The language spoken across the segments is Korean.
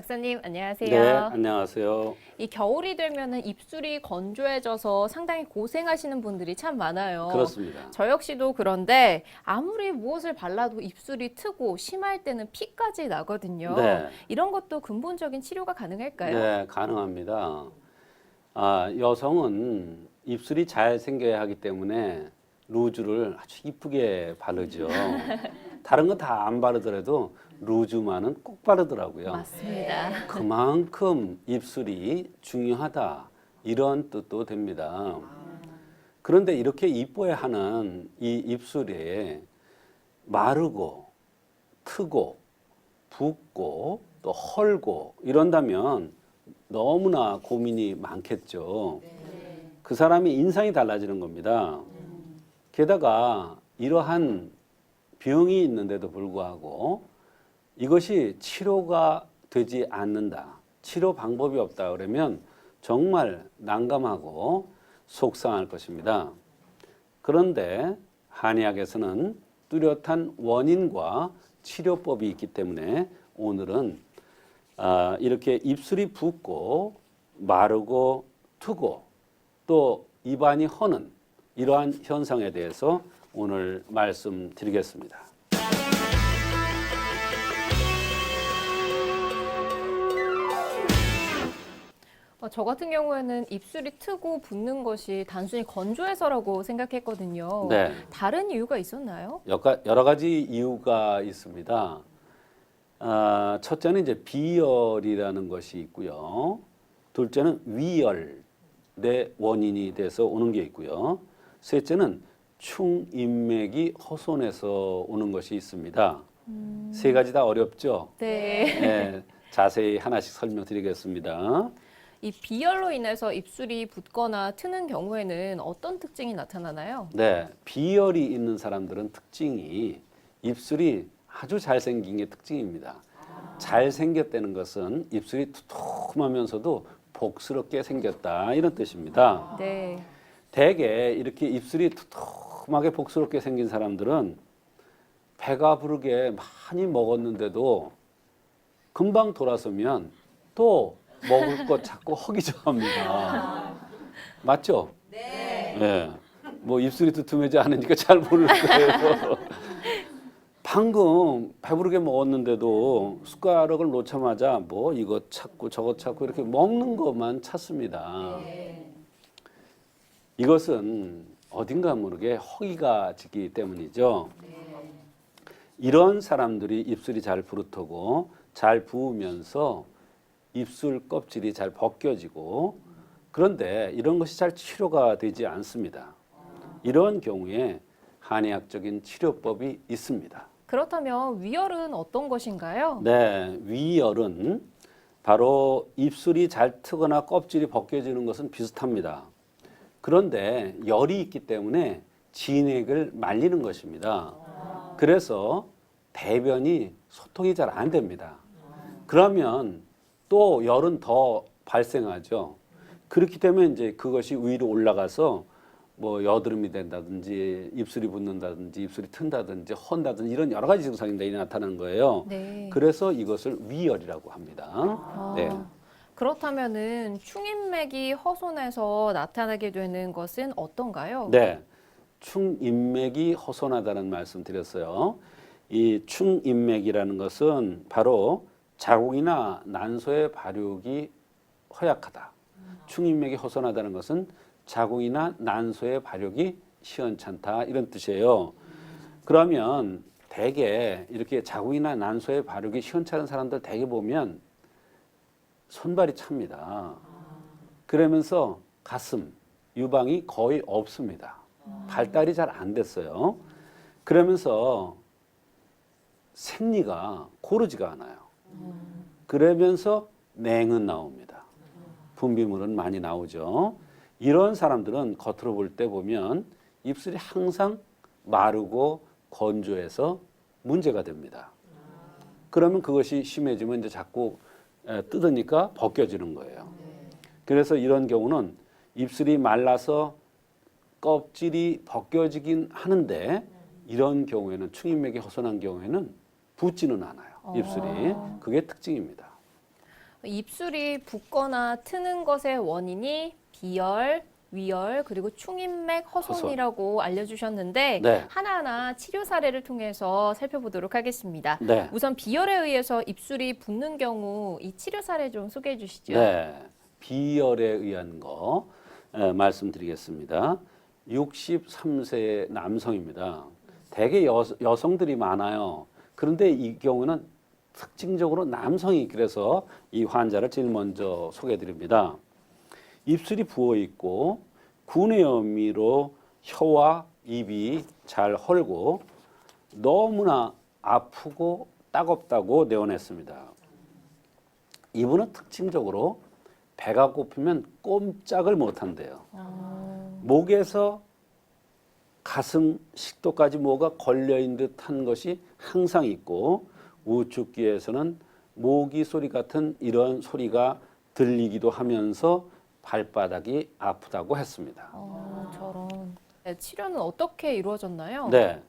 박사님 안녕하세요. 네, 안녕하세요. 이 겨울이 되면은 입술이 건조해져서 상당히 고생하시는 분들이 참 많아요. 그렇습니다. 저 역시도 그런데 아무리 무엇을 발라도 입술이 트고 심할 때는 피까지 나거든요. 네. 이런 것도 근본적인 치료가 가능할까요? 네, 가능합니다. 아, 여성은 입술이 잘 생겨야 하기 때문에 루즈를 아주 이쁘게 바르죠. 다른 거 다 안 바르더라도 루즈만은 꼭 바르더라고요. 맞습니다. 그만큼 입술이 중요하다 이런 뜻도 됩니다. 그런데 이렇게 이뻐야 하는 이 입술에 마르고 트고 붓고 또 헐고 이런다면 너무나 고민이 많겠죠. 그 사람이 인상이 달라지는 겁니다. 게다가 이러한 병이 있는데도 불구하고 이것이 치료가 되지 않는다. 치료 방법이 없다. 그러면 정말 난감하고 속상할 것입니다. 그런데 한의학에서는 뚜렷한 원인과 치료법이 있기 때문에 오늘은 아, 이렇게 입술이 붓고 마르고 트고 또 입안이 허는 이러한 현상에 대해서 오늘 말씀드리겠습니다. 어, 저 같은 경우에는 입술이 트고 붓는 것이 단순히 건조해서라고 생각했거든요. 네. 다른 이유가 있었나요? 여러 가지 이유가 있습니다. 아, 첫째는 이제 비열이라는 것이 있고요. 둘째는 위열의 원인이 돼서 오는 게 있고요. 셋째는 충인맥이 허손해서 오는 것이 있습니다. 세 가지 다 어렵죠? 네. 네, 자세히 하나씩 설명드리겠습니다. 이 비열로 인해서 입술이 붓거나 트는 경우에는 어떤 특징이 나타나나요? 네, 비열이 있는 사람들은 특징이 입술이 아주 잘생긴 게 특징입니다. 잘생겼다는 것은 입술이 두툼하면서도 복스럽게 생겼다 이런 뜻입니다. 네. 대개 이렇게 입술이 두툼하게 복스럽게 생긴 사람들은 배가 부르게 많이 먹었는데도 금방 돌아서면 또 먹을 것 자꾸 허기져합니다. 맞죠? 네. 뭐 입술이 두툼해지 않으니까 잘 모를 거예요. 방금 배부르게 먹었는데도 숟가락을 놓자마자 뭐 이거 찾고 저거 찾고 이렇게 먹는 것만 찾습니다. 이것은 어딘가 모르게 허기가 지기 때문이죠. 이런 사람들이 입술이 잘 부르트고 잘 부으면서 입술 껍질이 잘 벗겨지고 그런데 이런 것이 잘 치료가 되지 않습니다. 이런 경우에 한의학적인 치료법이 있습니다. 그렇다면 위열은 어떤 것인가요? 네, 위열은 바로 입술이 잘 트거나 껍질이 벗겨지는 것은 비슷합니다. 그런데 열이 있기 때문에 진액을 말리는 것입니다. 그래서 대변이 소통이 잘 안 됩니다. 그러면 또 열은 더 발생하죠. 그렇기 때문에 이제 그것이 위로 올라가서 뭐 여드름이 된다든지 입술이 붓는다든지 입술이 튼다든지 헌다든지 이런 여러 가지 증상들이 나타나는 거예요. 네. 그래서 이것을 위열이라고 합니다. 아, 네. 그렇다면은 충인맥이 허손해서 나타나게 되는 것은 어떤가요? 네. 충인맥이 허손하다는 말씀 드렸어요. 이 충인맥이라는 것은 바로 자궁이나 난소의 발육이 허약하다. 충인맥이 허손하다는 것은 자궁이나 난소의 발육이 시원찮다 이런 뜻이에요. 그러면 대개 이렇게 자궁이나 난소의 발육이 시원찮은 사람들 대개 보면 손발이 찹니다. 그러면서 가슴, 유방이 거의 없습니다. 발달이 잘 안 됐어요. 그러면서 생리가 고르지가 않아요. 그러면서 냉은 나옵니다. 분비물은 많이 나오죠. 이런 사람들은 겉으로 볼 때 보면 입술이 항상 마르고 건조해서 문제가 됩니다. 그러면 그것이 심해지면 이제 자꾸 에, 뜯으니까 벗겨지는 거예요. 그래서 이런 경우는 입술이 말라서 껍질이 벗겨지긴 하는데 이런 경우에는 충인맥이 허손한 경우에는 붓지는 않아요. 입술이 어. 그게 특징입니다. 입술이 붓거나 트는 것의 원인이 비열, 위열, 그리고 충인맥 허손이라고 알려주셨는데 네. 하나하나 치료 사례를 통해서 살펴보도록 하겠습니다. 네. 우선 비열에 의해서 입술이 붓는 경우 이 치료 사례 좀 소개해 주시죠. 네. 비열에 의한 거 에, 말씀드리겠습니다. 63세 남성입니다. 대개 여, 여성들이 많아요. 그런데 이 경우는 특징적으로 남성이 그래서 이 환자를 제일 먼저 소개해 드립니다. 입술이 부어 있고 구내 염미로 혀와 입이 잘 헐고 너무나 아프고 따갑다고 내원했습니다. 이분은 특징적으로 배가 고프면 꼼짝을 못한대요. 목에서 가슴 식도까지 뭐가 걸려 있는 듯한 것이 항상 있고 우측 귀에서는 모기 소리 같은 이런 소리가 들리기도 하면서 발바닥이 아프다고 했습니다. 어, 저런. 네, 치료는 어떻게 이루어졌나요? 네.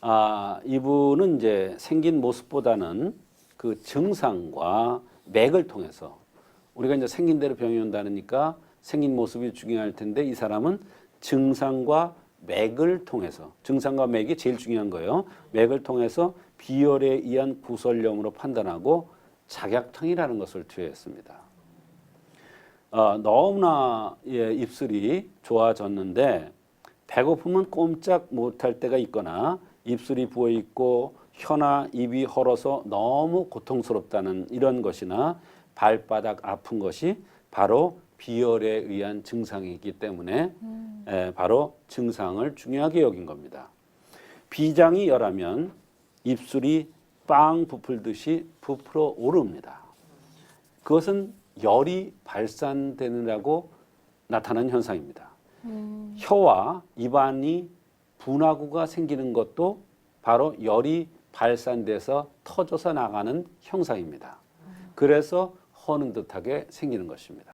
아, 이분은 이제 생긴 모습보다는 그 증상과 맥을 통해서 우리가 이제 생긴 대로 병이 온다니까 생긴 모습이 중요할 텐데 이 사람은 증상과 맥을 통해서 증상과 맥이 제일 중요한 거예요. 맥을 통해서 비열에 의한 구설염으로 판단하고 작약탕이라는 것을 투여했습니다. 어, 너무나 예, 입술이 좋아졌는데 배고프면 꼼짝 못할 때가 있거나 입술이 부어 있고 혀나 입이 헐어서 너무 고통스럽다는 이런 것이나 발바닥 아픈 것이 바로 비열에 의한 증상이기 때문에 에, 바로 증상을 중요하게 여긴 겁니다. 비장이 열하면 입술이 빵 부풀듯이 부풀어 오릅니다. 그것은 열이 발산되느라고 나타나는 현상입니다. 혀와 입안이 분화구가 생기는 것도 바로 열이 발산돼서 터져서 나가는 형상입니다. 그래서 허는 듯하게 생기는 것입니다.